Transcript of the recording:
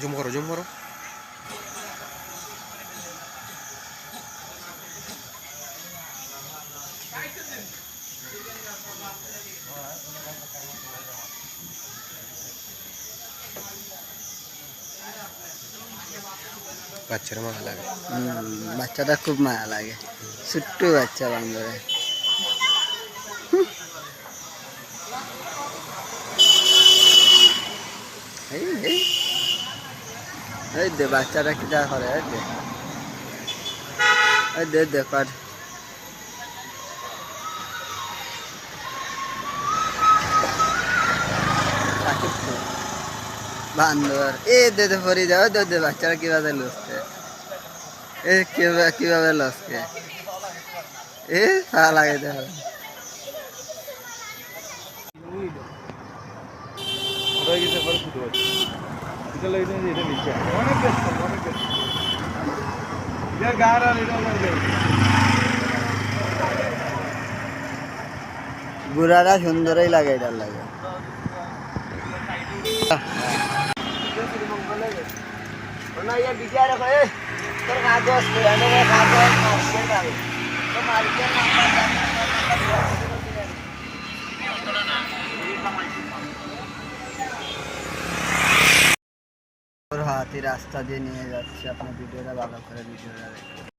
Zoom করো zoom করো। বাচ্চারা মায়া লাগে। বাচ্চাটা খুব মায়া লাগে। ছোট্ট বাচ্চা বান্দরে। এই দে, বাচ্চাটা কি যা করে, এই দে। এই দে দে, কর। বান্দর। এ দে দে ফরি যাও, দে দে, বাচ্চারা কীভাবে লুচছে এ কীভাবে কীভাবে লসকে এ, পা লাগে দেখো হয়ে গেছে পরে ছুটে পাচ্ছি এটা লাগে। হাতি রাস্তা দিয়ে নিয়ে যাচ্ছে আপনার ভিডিওটা ভালো করে ভিডিওটা